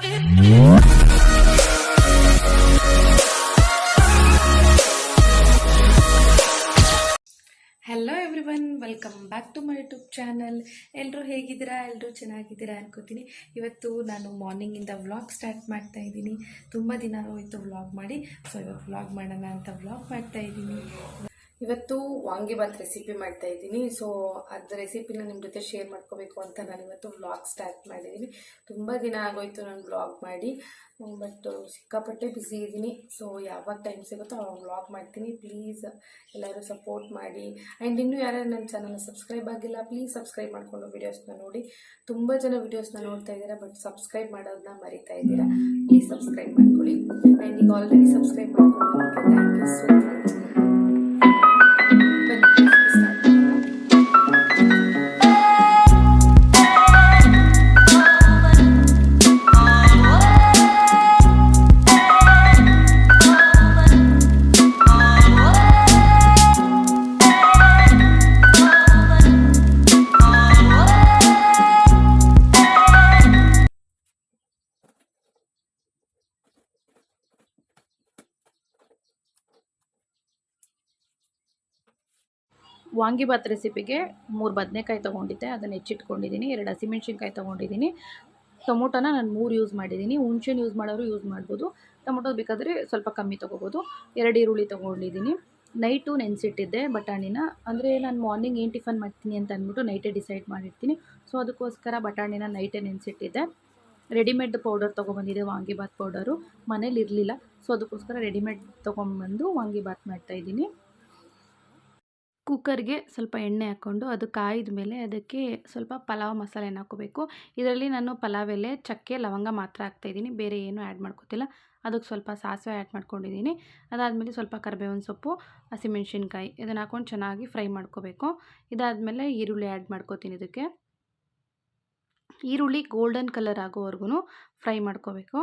Hello everyone welcome back to my YouTube channel ಎಲ್ಲರೂ ಹೇಗಿದ್ದೀರಾ? ಎಲ್ಲರೂ ಚೆನ್ನಾಗಿದ್ದೀರಾ ಅನ್ಕೋತೀನಿ. ಇವತ್ತು ನಾನು ಮಾರ್ನಿಂಗಿಂದ ವ್ಲಾಗ್ ಸ್ಟಾರ್ಟ್ ಮಾಡ್ತಾ ಇದ್ದೀನಿ. ತುಂಬ ದಿನ ಹೋಯಿತು ವ್ಲಾಗ್ ಮಾಡಿ. ಸೊ ಇವತ್ತು ವ್ಲಾಗ್ ಮಾಡೋಣ ಅಂತ ವ್ಲಾಗ್ ಮಾಡ್ತಾ ಇದ್ದೀನಿ. ಇವತ್ತು ವಾಂಗಿಬಾತ್ ರೆಸಿಪಿ ಮಾಡ್ತಾ ಇದ್ದೀನಿ. ಸೊ ಅದ್ರ ರೆಸಿಪಿನ ನಿಮ್ಮ ಜೊತೆ ಶೇರ್ ಮಾಡ್ಕೋಬೇಕು ಅಂತ ನಾನು ಇವತ್ತು ವ್ಲಾಗ್ ಸ್ಟಾರ್ಟ್ ಮಾಡಿದ್ದೀನಿ ತುಂಬ ದಿನ ಆಗೋಯ್ತು ನಾನು ವ್ಲಾಗ್ ಮಾಡಿ. ಬಟ್ ಸಿಕ್ಕಾಪಟ್ಟೆ ಬ್ಯುಸಿ ಇದ್ದೀನಿ ಸೊ ಯಾವಾಗ ಟೈಮ್ ಸಿಗುತ್ತೋ ಅವಾಗ ವ್ಲಾಗ್ ಮಾಡ್ತೀನಿ. ಪ್ಲೀಸ್ ಎಲ್ಲರೂ ಸಪೋರ್ಟ್ ಮಾಡಿ. ಆ್ಯಂಡ್ ಇನ್ನೂ ಯಾರ್ಯಾರು ನನ್ನ ಚಾನಲ್ನ ಸಬ್ಸ್ಕ್ರೈಬ್ ಆಗಿಲ್ಲ ಪ್ಲೀಸ್ ಸಬ್ಸ್ಕ್ರೈಬ್ ಮಾಡಿಕೊಂಡು ವೀಡಿಯೋಸ್ನ ನೋಡಿ. ತುಂಬ ಜನ ವೀಡಿಯೋಸ್ನ ನೋಡ್ತಾ ಇದ್ದೀರಾ ಬಟ್ ಸಬ್ಸ್ಕ್ರೈಬ್ ಮಾಡೋದನ್ನ ಮರಿತಾ ಇದ್ದೀರಾ. ಪ್ಲೀಸ್ ಸಬ್ಸ್ಕ್ರೈಬ್ ಮಾಡ್ಕೊಳ್ಳಿ. ಆ್ಯಂಡ್ ಈಗ ಆಲ್ರೆಡಿ ಸಬ್ಸ್ಕ್ರೈಬ್ ಮಾಡ್ಕೊಂಡು thank you so much vangibath ರೆಸಿಪಿಗೆ ಮೂರು ಬದನೆಕಾಯಿ ತೊಗೊಂಡಿದ್ದೆ. ಅದನ್ನು ಹೆಚ್ಚಿಟ್ಕೊಂಡಿದ್ದೀನಿ. ಎರಡು ಹಸಿಮೆಣ್ಸಿನ್ಕಾಯಿ ತೊಗೊಂಡಿದ್ದೀನಿ. ಟೊಮೊಟೊನ ನಾನು ಮೂರು ಯೂಸ್ ಮಾಡಿದ್ದೀನಿ. ಹುಣ್ಸೆಹಣ್ಣು ಯೂಸ್ ಮಾಡೋರು ಯೂಸ್ ಮಾಡ್ಬೋದು. ಟೊಮೊಟೊ ಬೇಕಾದರೆ ಸ್ವಲ್ಪ ಕಮ್ಮಿ ತೊಗೋಬೋದು. ಎರಡು ಈರುಳ್ಳಿ ತೊಗೊಂಡಿದ್ದೀನಿ. ನೈಟು ನೆನೆಸಿಟ್ಟಿದ್ದೆ ಬಟಾಣಿನ. ಅಂದರೆ ನಾನು ಮಾರ್ನಿಂಗ್ ಏನು ಟಿಫನ್ ಮಾಡ್ತೀನಿ ಅಂತ ಅಂದ್ಬಿಟ್ಟು ನೈಟೇ ಡಿಸೈಡ್ ಮಾಡಿರ್ತೀನಿ. ಸೊ ಅದಕ್ಕೋಸ್ಕರ ಬಟಾಣಿನ ನೈಟೇ ನೆನೆಸಿಟ್ಟಿದ್ದೆ. ರೆಡಿಮೇಡ್ ಪೌಡರ್ ತೊಗೊಬಂದಿದ್ದೆ ವಾಂಗಿಬಾತ್ ಪೌಡರು ಮನೇಲಿ ಇರಲಿಲ್ಲ. ಸೊ ಅದಕ್ಕೋಸ್ಕರ ರೆಡಿಮೇಡ್ ತೊಗೊಂಬಂದು ವಾಂಗಿಬಾತ್ ಮಾಡ್ತಾಯಿದ್ದೀನಿ ಕುಕ್ಕರ್ಗೆ ಸ್ವಲ್ಪ ಎಣ್ಣೆ ಹಾಕ್ಕೊಂಡು ಅದು ಕಾಯಿದ ಮೇಲೆ ಅದಕ್ಕೆ ಸ್ವಲ್ಪ ಪಲಾವ್ ಮಸಾಲೆನ ಹಾಕೋಬೇಕು ಇದರಲ್ಲಿ ನಾನು ಪಲಾವ್ ಎಲೆ, ಚಕ್ಕೆ, ಲವಂಗ ಮಾತ್ರ ಹಾಕ್ತಾಯಿದ್ದೀನಿ ಬೇರೆ ಏನೂ ಆ್ಯಡ್ ಮಾಡ್ಕೋತಿಲ್ಲ. ಅದಕ್ಕೆ ಸ್ವಲ್ಪ ಸಾಸಿವೆ ಆ್ಯಡ್ ಮಾಡ್ಕೊಂಡಿದ್ದೀನಿ. ಅದಾದಮೇಲೆ ಸ್ವಲ್ಪ ಕರಿಬೇವಿನ ಸೊಪ್ಪು, ಹಸಿಮೆಣ್ಸಿನ್ಕಾಯಿ ಇದನ್ನು ಹಾಕ್ಕೊಂಡು ಚೆನ್ನಾಗಿ ಫ್ರೈ ಮಾಡ್ಕೋಬೇಕು. ಇದಾದಮೇಲೆ ಈರುಳ್ಳಿ ಆ್ಯಡ್ ಮಾಡ್ಕೋತೀನಿ ಇದಕ್ಕೆ. ಈರುಳ್ಳಿ ಗೋಲ್ಡನ್ ಕಲರ್ ಆಗೋವರೆಗೂ ಫ್ರೈ ಮಾಡ್ಕೋಬೇಕು.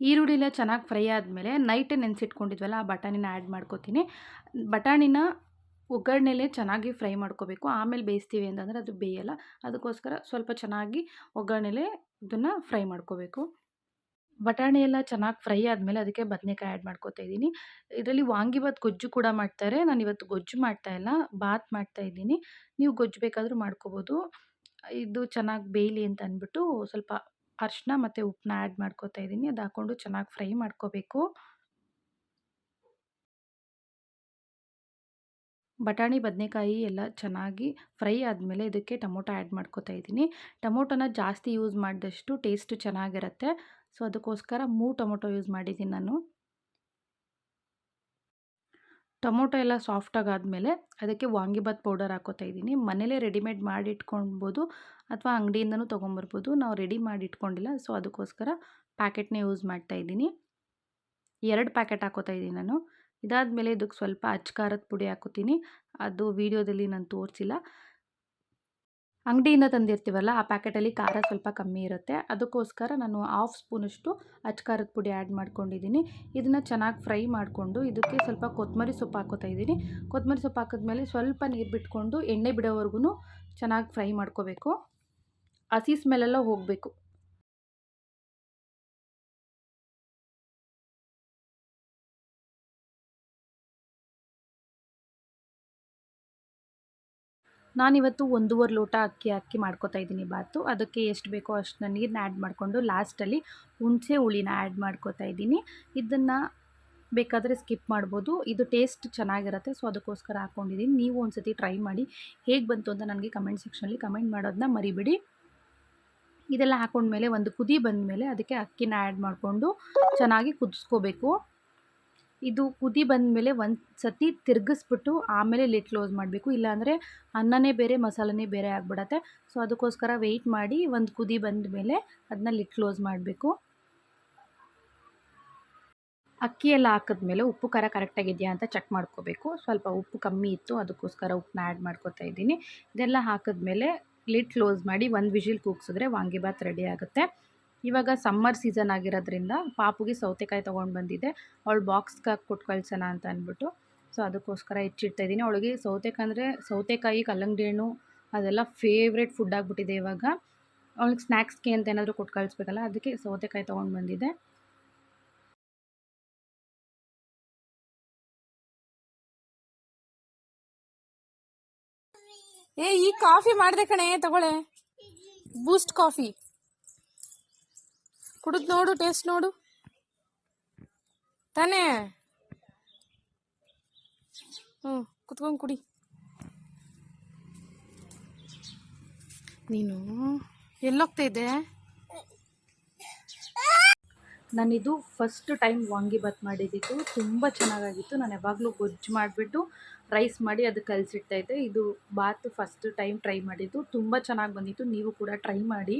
ಈರುಳ್ಳಿಲ್ಲ ಚೆನ್ನಾಗಿ ಫ್ರೈ ಆದಮೇಲೆ ನೈಟೇ ನೆನೆಸಿಟ್ಕೊಂಡಿದ್ವಲ್ಲ ಆ ಬಟಾಣಿನ ಆ್ಯಡ್ ಮಾಡ್ಕೋತೀನಿ. ಬಟಾಣಿನ ಒಗ್ಗರಣೆಲೇ ಚೆನ್ನಾಗಿ ಫ್ರೈ ಮಾಡ್ಕೋಬೇಕು. ಆಮೇಲೆ ಬೇಯಿಸ್ತೀವಿ ಅಂತಂದರೆ ಅದು ಬೇಯಲ್ಲ. ಅದಕ್ಕೋಸ್ಕರ ಸ್ವಲ್ಪ ಚೆನ್ನಾಗಿ ಒಗ್ಗರಣೆಲೆ ಇದನ್ನು ಫ್ರೈ ಮಾಡ್ಕೋಬೇಕು. ಬಟಾಣಿ ಎಲ್ಲ ಚೆನ್ನಾಗಿ ಫ್ರೈ ಆದಮೇಲೆ ಅದಕ್ಕೆ ಬದನೆಕಾಯಿ ಆ್ಯಡ್ ಮಾಡ್ಕೋತಾ ಇದ್ದೀನಿ. ಇದರಲ್ಲಿ ವಾಂಗಿಬಾತ್ ಗೊಜ್ಜು ಕೂಡ ಮಾಡ್ತಾರೆ. ನಾನು ಇವತ್ತು ಗೊಜ್ಜು ಮಾಡ್ತಾ ಇಲ್ಲ ಬಾತ್ ಮಾಡ್ತಾ ಇದ್ದೀನಿ. ನೀವು ಗೊಜ್ಜು ಬೇಕಾದರೂ ಮಾಡ್ಕೋಬೋದು. ಇದು ಚೆನ್ನಾಗಿ ಬೇಯಲಿ ಅಂತ ಅಂದ್ಬಿಟ್ಟು ಸ್ವಲ್ಪ ಅರಿಶಿನ ಮತ್ತು ಉಪ್ಪನ್ನ ಆ್ಯಡ್ ಮಾಡ್ಕೋತಾ ಇದ್ದೀನಿ. ಅದು ಹಾಕ್ಕೊಂಡು ಚೆನ್ನಾಗಿ ಫ್ರೈ ಮಾಡ್ಕೋಬೇಕು. ಬಟಾಣಿ, ಬದನೆಕಾಯಿ ಎಲ್ಲ ಚೆನ್ನಾಗಿ ಫ್ರೈ ಆದಮೇಲೆ ಇದಕ್ಕೆ ಟೊಮೊಟೊ ಆ್ಯಡ್ ಮಾಡ್ಕೋತಾ ಇದ್ದೀನಿ. ಟೊಮೊಟೊನ ಜಾಸ್ತಿ ಯೂಸ್ ಮಾಡಿದಷ್ಟು ಟೇಸ್ಟು ಚೆನ್ನಾಗಿರುತ್ತೆ. ಸೊ, ಅದಕ್ಕೋಸ್ಕರ ಮೂರು ಟೊಮೊಟೊ ಯೂಸ್ ಮಾಡಿದ್ದೀನಿ ನಾನು. ಟೊಮೊಟೊ ಎಲ್ಲ ಸಾಫ್ಟಾಗಿ ಆದಮೇಲೆ ಅದಕ್ಕೆ ವಾಂಗಿಬಾತ್ ಪೌಡರ್ ಹಾಕೋತಾ ಇದ್ದೀನಿ. ಮನೇಲೇ ರೆಡಿಮೇಡ್ ಮಾಡಿ ಇಟ್ಕೊಳ್ಬೋದು ಅಥವಾ ಅಂಗಡಿಯಿಂದನೂ ತೊಗೊಂಬರ್ಬೋದು. ನಾವು ರೆಡಿ ಮಾಡಿ ಇಟ್ಕೊಂಡಿಲ್ಲ ಸೊ, ಅದಕ್ಕೋಸ್ಕರ ಪ್ಯಾಕೆಟ್ನೇ ಯೂಸ್ ಮಾಡ್ತಾ ಇದ್ದೀನಿ. ಎರಡು ಪ್ಯಾಕೆಟ್ ಹಾಕೋತಾ ಇದ್ದೀನಿ ನಾನು. ಇದಾದಮೇಲೆ ಇದಕ್ಕೆ ಸ್ವಲ್ಪ ಅಚ್ಚ ಖಾರದ ಪುಡಿ ಹಾಕೋತೀನಿ. ಅದು ವೀಡಿಯೋದಲ್ಲಿ ನಾನು ತೋರಿಸಿಲ್ಲ. ಅಂಗಡಿಯಿಂದ ತಂದಿರ್ತೀವಲ್ಲ, ಆ ಪ್ಯಾಕೆಟಲ್ಲಿ ಖಾರ ಸ್ವಲ್ಪ ಕಮ್ಮಿ ಇರುತ್ತೆ. ಅದಕ್ಕೋಸ್ಕರ ನಾನು ಹಾಫ್ ಸ್ಪೂನಷ್ಟು ಅಚ್ಚ ಖಾರದ ಪುಡಿ ಆ್ಯಡ್ ಮಾಡ್ಕೊಂಡಿದ್ದೀನಿ ಇದನ್ನು ಚೆನ್ನಾಗಿ ಫ್ರೈ ಮಾಡಿಕೊಂಡು ಇದಕ್ಕೆ ಸ್ವಲ್ಪ ಕೊತ್ತಂಬರಿ ಸೊಪ್ಪು ಹಾಕೋತಾ ಇದ್ದೀನಿ ಕೊತ್ತಂಬರಿ ಸೊಪ್ಪು ಹಾಕಿದ್ಮೇಲೆ ಸ್ವಲ್ಪ ನೀರು ಬಿಟ್ಕೊಂಡು ಎಣ್ಣೆ ಬಿಡೋವರೆಗೂ ಚೆನ್ನಾಗಿ ಫ್ರೈ ಮಾಡ್ಕೋಬೇಕು. ಹಸಿ ಸ್ಮೆಲ್ಲೆಲ್ಲ ಹೋಗಬೇಕು. ನಾನಿವತ್ತು ಒಂದೂವರೆ ಲೋಟ ಅಕ್ಕಿ ಹಾಕಿ ಮಾಡ್ಕೋತಾ ಇದ್ದೀನಿ ಬಾತು. ಅದಕ್ಕೆ ಎಷ್ಟು ಬೇಕೋ ಅಷ್ಟನ್ನ ನೀರನ್ನ ಆ್ಯಡ್ ಮಾಡಿಕೊಂಡು ಲಾಸ್ಟಲ್ಲಿ ಹುಣಸೆ ಹುಳಿನ ಆ್ಯಡ್ ಮಾಡ್ಕೋತಾ ಇದ್ದೀನಿ. ಇದನ್ನು ಬೇಕಾದರೆ ಸ್ಕಿಪ್ ಮಾಡ್ಬೋದು. ಇದು ಟೇಸ್ಟ್ ಚೆನ್ನಾಗಿರುತ್ತೆ ಸೊ ಅದಕ್ಕೋಸ್ಕರ ಹಾಕ್ಕೊಂಡಿದ್ದೀನಿ ನೀವು ಒಂದು ಸತಿ ಟ್ರೈ ಮಾಡಿ ಹೇಗೆ ಬಂತು ಅಂತ ನನಗೆ ಕಮೆಂಟ್ ಸೆಕ್ಷನಲ್ಲಿ ಕಮೆಂಟ್ ಮಾಡೋದನ್ನ ಮರಿಬೇಡಿ. ಇದೆಲ್ಲ ಹಾಕೊಂಡ್ಮೇಲೆ ಒಂದು ಕುದಿ ಬಂದಮೇಲೆ ಅದಕ್ಕೆ ಅಕ್ಕಿನ ಆ್ಯಡ್ ಮಾಡಿಕೊಂಡು ಚೆನ್ನಾಗಿ ಕುದಿಸ್ಕೋಬೇಕು. ಇದು ಕುದಿ ಬಂದಮೇಲೆ ಒಂದು ಸತಿ ತಿರುಗಿಸ್ಬಿಟ್ಟು ಆಮೇಲೆ ಲಿಡ್ ಕ್ಲೋಸ್ ಮಾಡಬೇಕು. ಇಲ್ಲಾಂದರೆ ಅನ್ನನೇ ಬೇರೆ, ಮಸಾಲನೇ ಬೇರೆ ಆಗಿಬಿಡತ್ತೆ. ಸೊ ಅದಕ್ಕೋಸ್ಕರ ವೆಯ್ಟ್ ಮಾಡಿ ಒಂದು ಕುದಿ ಬಂದ ಮೇಲೆ ಅದನ್ನ ಲಿಡ್ ಕ್ಲೋಸ್ ಮಾಡಬೇಕು. ಅಕ್ಕಿ ಎಲ್ಲ ಹಾಕಿದ್ಮೇಲೆ ಉಪ್ಪು, ಖಾರ ಕರೆಕ್ಟಾಗಿದೆಯಾ ಅಂತ ಚೆಕ್ ಮಾಡ್ಕೋಬೇಕು. ಸ್ವಲ್ಪ ಉಪ್ಪು ಕಮ್ಮಿ ಇತ್ತು, ಅದಕ್ಕೋಸ್ಕರ ಉಪ್ಪನ್ನ ಆ್ಯಡ್ ಮಾಡ್ಕೋತಾ ಇದ್ದೀನಿ. ಇದೆಲ್ಲ ಹಾಕಿದ್ಮೇಲೆ ಲಿಡ್ ಕ್ಲೋಸ್ ಮಾಡಿ ಒಂದು ವಿಷಿಲ್ ಕೂಗ್ಸಿದ್ರೆ ವಾಂಗಿಬಾತ್ ರೆಡಿ ಆಗುತ್ತೆ. ಇವಾಗ ಸಮ್ಮರ್ ಸೀಸನ್ ಆಗಿರೋದ್ರಿಂದ ಪಾಪುಗೆ ಸೌತೆಕಾಯಿ ತೊಗೊಂಡು ಬಂದಿದ್ದೆ ಅವಳು ಬಾಕ್ಸ್ಗೆ ಕೊಟ್ಟು ಕಳ್ಸೋಣ ಅಂತ ಅಂದ್ಬಿಟ್ಟು. ಸೊ ಅದಕ್ಕೋಸ್ಕರ ಹೆಚ್ಚಿಡ್ತಾ ಇದ್ದೀನಿ. ಅವಳಿಗೆ ಸೌತೆಕಾಯಿ ಸೌತೆಕಾಯಿ, ಕಲ್ಲಂಗಡಿ ಹಣ್ಣು ಅದೆಲ್ಲ ಫೇವ್ರೇಟ್ ಫುಡ್ ಆಗಿಬಿಟ್ಟಿದೆ ಇವಾಗ. ಅವಳಿಗೆ ಸ್ನ್ಯಾಕ್ಸ್ಗೆ ಅಂತ ಏನಾದರೂ ಕೊಟ್ಟು ಕಳಿಸ್ಬೇಕಲ್ಲ, ಅದಕ್ಕೆ ಸೌತೆಕಾಯಿ ತೊಗೊಂಡು ಬಂದಿದ್ದೆ ಏ, ಈ ಕಾಫಿ ಮಾಡಿದೆ ಕಣೆ ತಗೊಳೆ ಬೂಸ್ಟ್ ಕಾಫಿ ಕುಡಿದ್ ನೋಡು ಟೇಸ್ಟ್ ನೋಡು. ತಾನೇ? ಹ್ಞೂ, ಕುತ್ಕೊಂಡು ಕುಡಿ. ನೀನು ಎಲ್ಲೋಗ್ತಾ ಇದ್ದೆ? ನಾನಿದು ಫಸ್ಟ್ ಟೈಮ್ ವಾಂಗಿಬಾತ್ ಮಾಡಿದ್ದಿತ್ತು ತುಂಬ ಚೆನ್ನಾಗಾಗಿತ್ತು. ನಾನು ಯಾವಾಗಲೂ ಗೊಜ್ಜು ಮಾಡಿಬಿಟ್ಟು ರೈಸ್ ಮಾಡಿ ಅದು ಕಲಸಿಡ್ತಾಯಿದ್ದೆ ಇದು ಬಾತ್ ಫಸ್ಟ್ ಟೈಮ್ ಟ್ರೈ ಮಾಡಿದ್ದು. ತುಂಬ ಚೆನ್ನಾಗಿ ಬಂದಿತ್ತು. ನೀವು ಕೂಡ ಟ್ರೈ ಮಾಡಿ.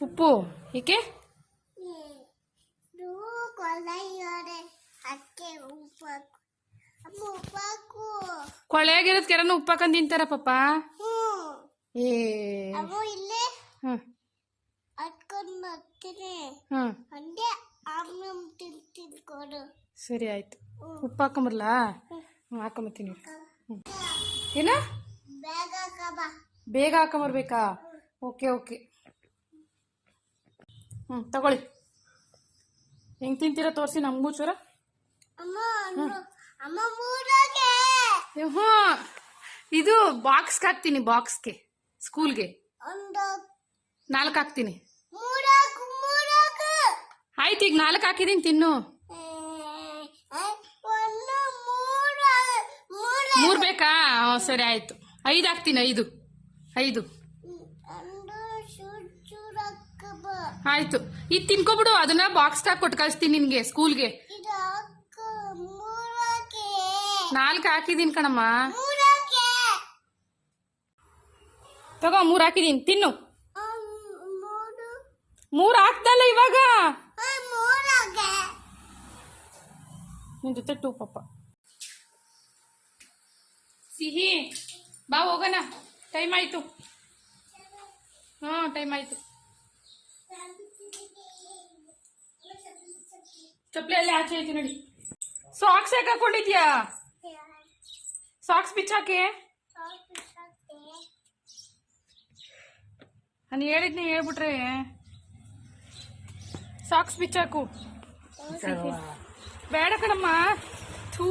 ಉಪ್ಪು? ಏಕೆ ಕೊಳೆಯಾಗಿರೋದ್ ಕೆರನು ಉಪ್ಪು ಹಾಕೊಂಡ್ ತಿಂತಾರ ಪಾಪ ಹ್ಞೂ ಏ. ಸರಿ ಆಯ್ತು. ಉಪ್ಪು ಹಾಕೊಂಬರ್ಲ? ಹ್ಞೂ ಹಾಕೊಂಬತ್ತೀನಿ ಏನ? ಬೇಗ ಹಾಕೊಂಬರ್ಬೇಕಾ? Okay okay. ಹ್ಞೂ ತಗೊಳ್ಳಿ. ಹೆಂಗೆ ತಿಂತೀರಾ ತೋರಿಸಿ ನಮಗೂ ಚೂರ ಹ್ಞೂ ಇದು ಬಾಕ್ಸ್ಗೆ ಹಾಕ್ತೀನಿ ಬಾಕ್ಸ್ಗೆ ಸ್ಕೂಲ್ಗೆ ನಾಲ್ಕು ಹಾಕ್ತೀನಿ. ಆಯ್ತು ಈಗ ನಾಲ್ಕು ಹಾಕಿದೀನಿ ತಿನ್ನು. ಮೂರು ಬೇಕಾ? ಸರಿ ಆಯಿತು. ಐದು ಹಾಕ್ತೀನಿ ಐದು. ಐದು. ಆಯ್ತು. ಇದು ತಿನ್ಕೊಬಿಡು, ಅದನ್ನ ಬಾಕ್ಸ್ ತಾಕ್ ಕೊಟ್ಟು ಕಳಿಸ್ತೀನಿ ನಿನ್ಗೆ ಸ್ಕೂಲ್ಗೆ ನಾಲ್ಕು ಹಾಕಿದೀನಿ ಕಣಮ್ಮ. ತಗೋ, ಮೂರು ಹಾಕಿದೀನಿ, ತಿನ್ನು. ಮೂರು ಹಾಕ್ದಲ್ಲ ಇವಾಗ? ನಿನ್ ಜೊತೆ ಟೂ ಪಪ್ಪ ಸಿಹಿ, ಬಾ ಹೋಗೋಣ. ಟೈಮ್ ಆಯ್ತು. ಹ್ಞೂ ಟೈಮ್ ಆಯ್ತು. ಚಪ್ಪಲಿ ಅಲ್ಲಿ ಆಚೆ ಐತಿ ನೋಡಿ. ಸಾಕ್ಸ್ ಯಾಕೆ ಹಾಕೊಂಡಿದ್ಯಾ? ಸಾಕ್ಸ್ ಬಿಚ್ಚಾಕೆ ನಾನು ಹೇಳಿದ್ನಿ ಹೇಳ್ಬಿಟ್ರೆ. ಸಾಕ್ಸ್ ಬಿಚ್ಚಾಕು ಬೇಡ ಕಣಮ್ಮ. ಥೂ.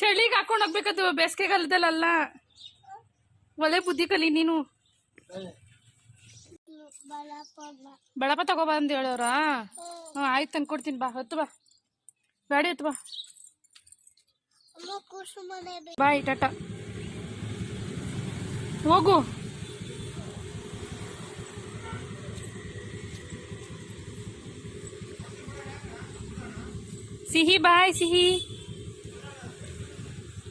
ಚಳಿಗೆ ಹಾಕೊಂಡು ಹೋಗ್ಬೇಕದು. ಬೇಸಿಗೆಗಾಲದಲ್ಲ ಒಳ್ಳೆ ಬುದ್ಧಿ ಕಲಿ ನೀನು. ಬೆಳಪ ತಗೋಬಾ ಅಂತ ಹೇಳೋರ? ಹ್ಞೂ ಆಯ್ತು ತಂದ್ಕೊಡ್ತೀನಿ ಬಾ, ಹೊತ್ತು ಬಾ. ಗಾಡಿ ಹೊತ್ತು ಬಾ. ಬಾಯ್ ಟಾಟಾ. ಹೋಗು. ಸಿಹಿ, ಬಾಯ್ ಸಿಹಿ.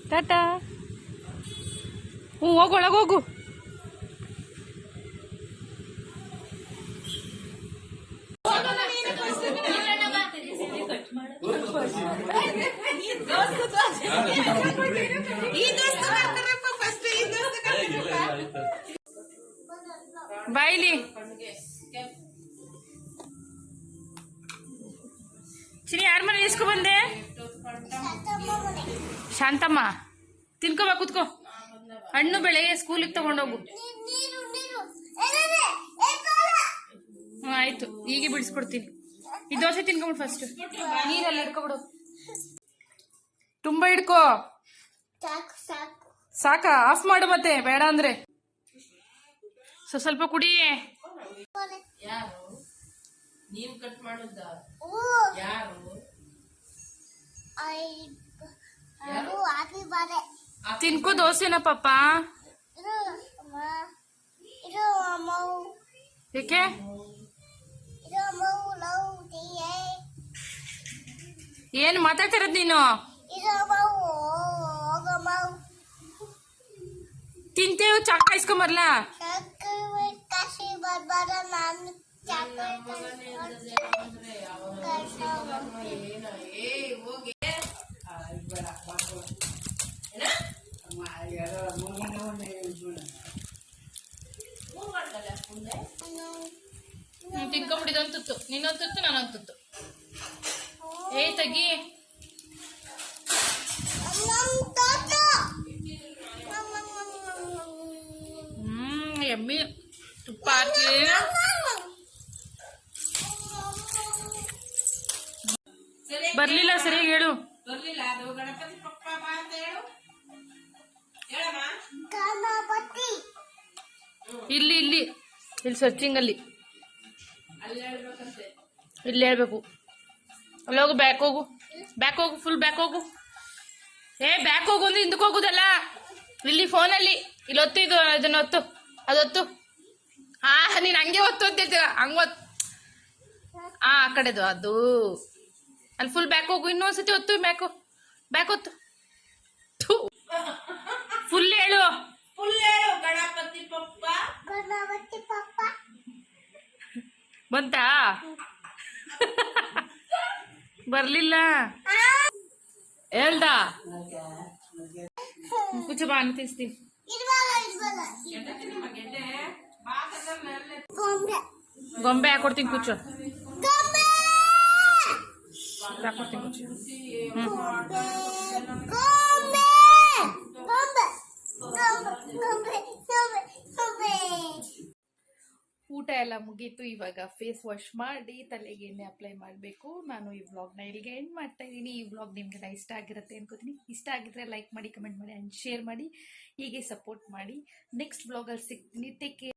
ಟಾಟಾ. ಹ್ಞೂ ಹೋಗು, ಒಳಗೆ ಚಿನಿ ಯಾರ ಮನೆ ಇಸ್ಕೊ ಬಂದೆ? ಶಾಂತಮ್ಮ. ತಿನ್ಕೋಬಾ, ಕುತ್ಕೋ. ಹಣ್ಣು ಬೆಳೆ ಸ್ಕೂಲಿಗೆ ತಗೊಂಡೋಗು. ಆಯ್ತು. ಹೀಗೆ ಬಿಡಿಸ್ಕೊಡ್ತೀನಿ. ಈ ದೋಸೆ ತಿನ್ಕೊಂಬಿಡು ಫಸ್ಟ್ ನೀರಲ್ಲಿ ಹಿಡ್ಕೊಬಿಡು ತುಂಬಾ ಹಿಡ್ಕೋ. ಸಾಕ? ಆಫ್ ಮಾಡು ಮತ್ತೆ. ಬೇಡ ಅಂದ್ರೆ. ಸ್ವಲ್ಪ ಕುಡಿ ಓ. ಕಟ್ ಮಾಡುದ ಯಾರು. ತಿನ್ಕೋ ದೋಸೆನ ಪಾಪ. ಏಕೆ? ಏನ್ ಮಾತಾಡ್ತಿರೋದು ನೀನು? ತಿಂತೇವು ಚಾಕ ಇಸ್ಕೊಂಬರ್ಲ ತುತ್ತು ನಿನ್ನೊಂದು ನಾನೊಂದು ತುತ್ತು ಏ ತಗಿ. ಹ್ಮ್ ಎಮ್ಮಿ ತುಪ್ಪ ಹಾಕಿ ಬರ್ಲಿಲ್ಲ ಸರಿಯಾಗಿ ಹೇಳು. ಗಣಪತಿ ಇಲ್ಲಿ ಇಲ್ಲಿ. ಇಲ್ಲಿ ಸರ್ಚಿಂಗ್ ಅಲ್ಲಿ. ಇಲ್ಲಿ ಹೇಳ್ಬೇಕು. ಅಲ್ಲಿ ಹೋಗು ಬ್ಯಾಕ್ ಹೋಗು. ಬ್ಯಾಕ್ ಹೋಗು ಫುಲ್ ಬ್ಯಾಕ್ ಹೋಗು. ಏ ಬ್ಯಾಕ್ ಹೋಗು ಅಂದ್ರೆ ಹಿಂದಕ್ಕೆ ಹೋಗುದಲ್ಲ? ಇಲ್ಲಿ ಫೋನಲ್ಲಿ ಇಲ್ಲಿ ಒತ್ತು ಇದು ಅದನ್ನ ಒತ್ತು ಅದೊತ್ತು ಹಾ ನೀನು ಹಂಗೆ ಒತ್ತು ಅಂತ ಹಂಗೆ ಒತ್ತು ಆ ಕಡೆದು ಅದು. ಅಲ್ಲಿ ಫುಲ್ ಬ್ಯಾಕ್ ಹೋಗು ಇನ್ನೊಂದ್ಸತಿ ಹೊತ್ತು ಬ್ಯಾಕು ಬ್ಯಾಕ್ ಹೊತ್ತು. ಫುಲ್ ಹೇಳು. ಗಣಪತಿ ಪಪ್ಪ. ಬಂತಾ? ಬರ್ಲಿಲ್ಲ. ಹೇಳ್ದ? ಕುಚ್ಚ ಬಾ ಗೊಂಬೆ. ಗೊಂಬೆ ಹಾಕೊಡ್ತೀನಿ ಕುಚ್ಚು ಊಟ ಎಲ್ಲ ಮುಗೀತು ಇವಾಗ ಫೇಸ್ ವಾಶ್ ಮಾಡಿ ತಲೆಗೆ ಎಣ್ಣೆ ಅಪ್ಲೈ ಮಾಡಬೇಕು. ನಾನು ಈ ವ್ಲಾಗ್ನ ಇಲ್ಲಿಗೆ ಎಂಡ್ ಮಾಡ್ತಾ ಇದ್ದೀನಿ. ಈ ವ್ಲಾಗ್ ನಿಮಗೆಲ್ಲ ಇಷ್ಟ ಆಗಿರುತ್ತೆ ಅನ್ಕೋತೀನಿ. ಇಷ್ಟ ಆಗಿದ್ರೆ ಲೈಕ್ ಮಾಡಿ ಕಮೆಂಟ್ ಮಾಡಿ ಆ್ಯಂಡ್ ಶೇರ್ ಮಾಡಿ. ಹೀಗೆ ಸಪೋರ್ಟ್ ಮಾಡಿ. ನೆಕ್ಸ್ಟ್ ವ್ಲಾಗಲ್ಲಿ ಸಿಗ್ತೀನಿ. Take care